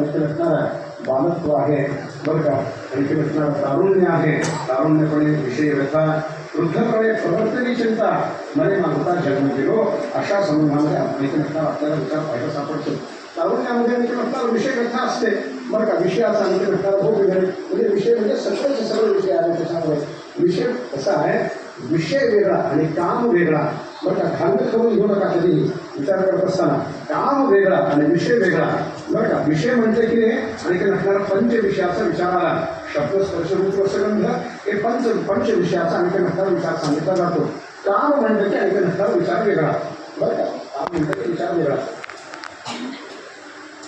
आणखी असणारा बालत्व आहे. बरं का? आणखी असणारा तारुण्य आहे. तारुण्यपणे विषय व्यथा वृद्धपणे प्रवर्तनी चिंता. मरे मागता जन्म गेलो हो. अशा समूहामध्ये आणखी असणारा आपल्याला विचार पाहिजे सापडतो तारुण्यामध्ये आणखी विषय व्यथा असते. बरं का? विषयाचा आणखी असणारा भोग वगैरे म्हणजे विषय म्हणजे सगळेचे सगळे विषय आहे. त्याच्यामुळे विषय कसा आहे? विषय वेगळा आणि काम वेगळा. बरं का खांद करून घेऊ नका कधी. विचार करत असताना. काम वेगळा आणि विषय वेगळा. बरं का? विषय म्हणजे की नाही आणि ते नसणारा पंच विषयाचा विचार आला. शब्द स्पर्श रूप रसगंध हे पंच पंच विषयाचा आणि ते नसणारा विचार सांगितला जातो. काम म्हणजे की आणि ते नसणारा विचार वेगळा. बरं का? काम म्हणजे की विचार वेगळा.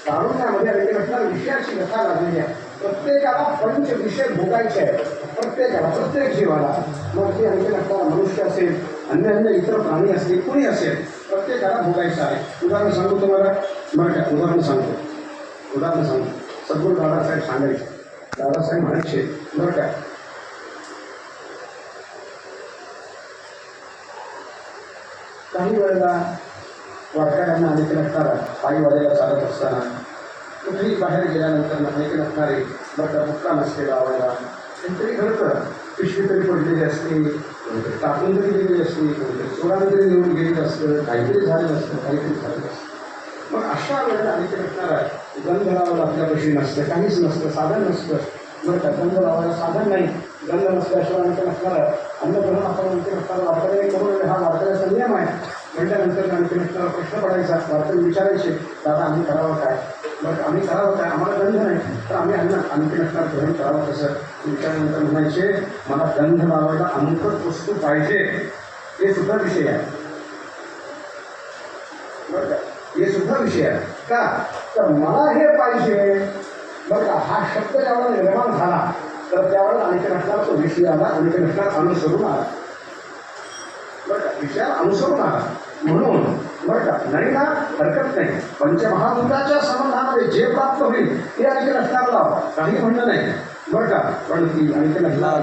तारुण्यामध्ये आणि नसणाऱ्या विषयाची कथा लागलेली आहे. प्रत्येकाला पंच विषय भोगायचे आहे प्रत्येकाला प्रत्येक जीवाला. मग ते आणखी नसणारा मनुष्य असेल अन्य अन्य इतर प्राणी असतील कोणी असेल प्रत्येकाला भोगायचं आहे. उदाहरण सांगू तुम्हाला. बरं का? उदाहरण सांगतो. उदाहरण सांगतो. सद्गुरू दादासाहेब सांगायचे दादासाहेब म्हणायचे बरं का? काही वेळेला वारकऱ्यांना अनेक नसणारा पायी वाजायला चालत असताना कुठेही बाहेर गेल्यानंतर अनेक नसणारे बरं मुक्का नसते लावायला त्यांतरी खरं तर पिशवी तरी पडलेली असते टाकून तरी गेलेली असते कोणीतरी चोरानं तरी निवडून गेलेलं असतं काहीतरी झालेलं असतं काहीतरी झालेलं असतं मग अशा वेळेला अनेक नसणारा गंध लावायला आपल्यापाशी नसतं काहीच नसतं साधन नसतं. बरं का गंध लावायला साधन नाही. गंध नसल्याशिवाय आणखी नसणारा अन्न ग्रहण आपण आणखी नसणारा वापरायला करून हा वारकऱ्याचा नियम आहे. म्हटल्यानंतर आणखी नसणारा प्रश्न पडायचा वारकरी विचारायचे दादा आम्ही करावं काय? मग आम्ही करावं काय? आम्हाला गंध नाही. तर आम्ही अन्न आणखी नसणार ग्रहण करावं कसं विचारानंतर म्हणायचे मला गंध लावायला अमुकच वस्तू पाहिजे. हे सुद्धा विषय आहे. बरं का? हे सुद्धा विषय आहे. का? तर मला हे पाहिजे. बरं का? हा शब्द ज्यावेळेला निर्माण झाला तर त्यावेळेला अनेक नसणार तो विषय आला अनेक नसणार अनुसरून आला. त्या अनुसरणार म्हणून बरं का नाही ना हरकत नाही. पंचमहाभूताच्या संबंधामध्ये जे प्राप्त होईल ते आणखी नसणार लाव काही म्हणणं नाही. बरं का? पण ती आणखी नसणार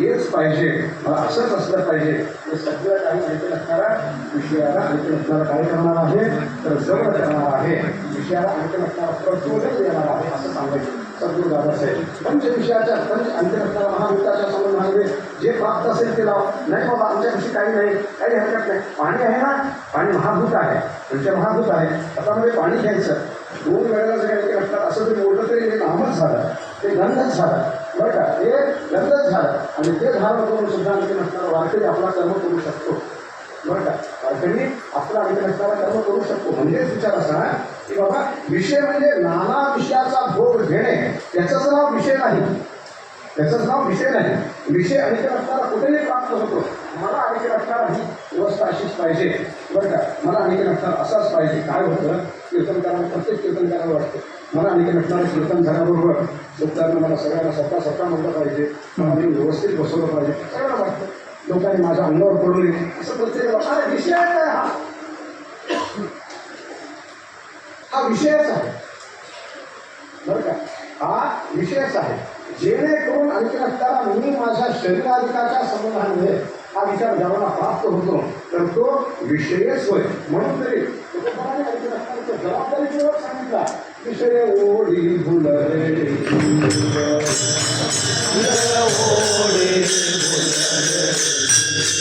हेच पाहिजे. मला असंच असलं पाहिजे. हे सगळं काही आणखी नसणारा विषयाला आणखी नसणारा काय करणार आहे. तर जवळ करणार आहे. विषयाला आणखी नसणारा प्रचोदन देणार आहे असं सांगायचं पंच विषयाच्या पंच आणखी नसणारा महाभूताच्या संबंधामध्ये जे प्राप्त असेल ते लाव. नाही बाबा आमच्याविषयी काही नाही. काही हरकत नाही. पाणी आहे ना? पाणी महाभूत आहे. पंचमहाभूत आहे. आता म्हणजे पाणी घ्यायचं. दोन वेळेला जे काही असतात असं ते मोठं तरी ते नामच झालं. ते गंधच झालं. बरं का? ते गंधच झालं. आणि ते धारण करून सुद्धा आणखी नसणारा वारकरी आपला कर्म करू शकतो. बरं का? वारकरी आपला आणखी नसणारा कर्म करू शकतो. म्हणजेच विचार असा की बाबा विषय म्हणजे नाना विषयाचा भोग घेणे त्याचंच नाव विषय नाही. त्याचंच नाव विषय नाही. विषय अडचण असताना कुठेही प्राप्त होतो. मला अडचण असताना ही व्यवस्था अशीच पाहिजे. बरं का? मला अडचण असताना असाच पाहिजे. काय होतं? कीर्तन करायला प्रत्येक कीर्तन करावं वाटतं. मला अडचण असणारं कीर्तन झाल्याबरोबर सुद्धा मला सगळ्यांना स्वतः स्वतः म्हणलं पाहिजे. मला मी व्यवस्थित बसवलं पाहिजे. सगळ्यांना वाटतं. लोकांनी माझ्या अंगावर पडू नये असं बोलते अरे विषय काय हा. हा विषयच आहे. बरं का? हा विषयच आहे. जेणेकरून आणखी असताना मी माझ्या शरीराधिकाच्या संबंधामध्ये हा विचार जेव्हा प्राप्त होतो तर तो विषयच होय. म्हणून तरी तुकोबाराने आणखी सांगितला विषय ओढी भुलरे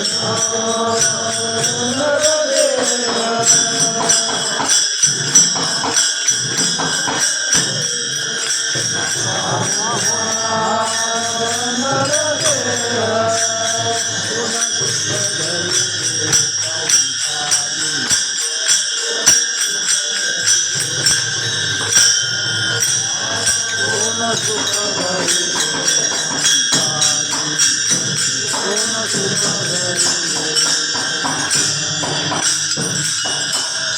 Oh, Oh, my God.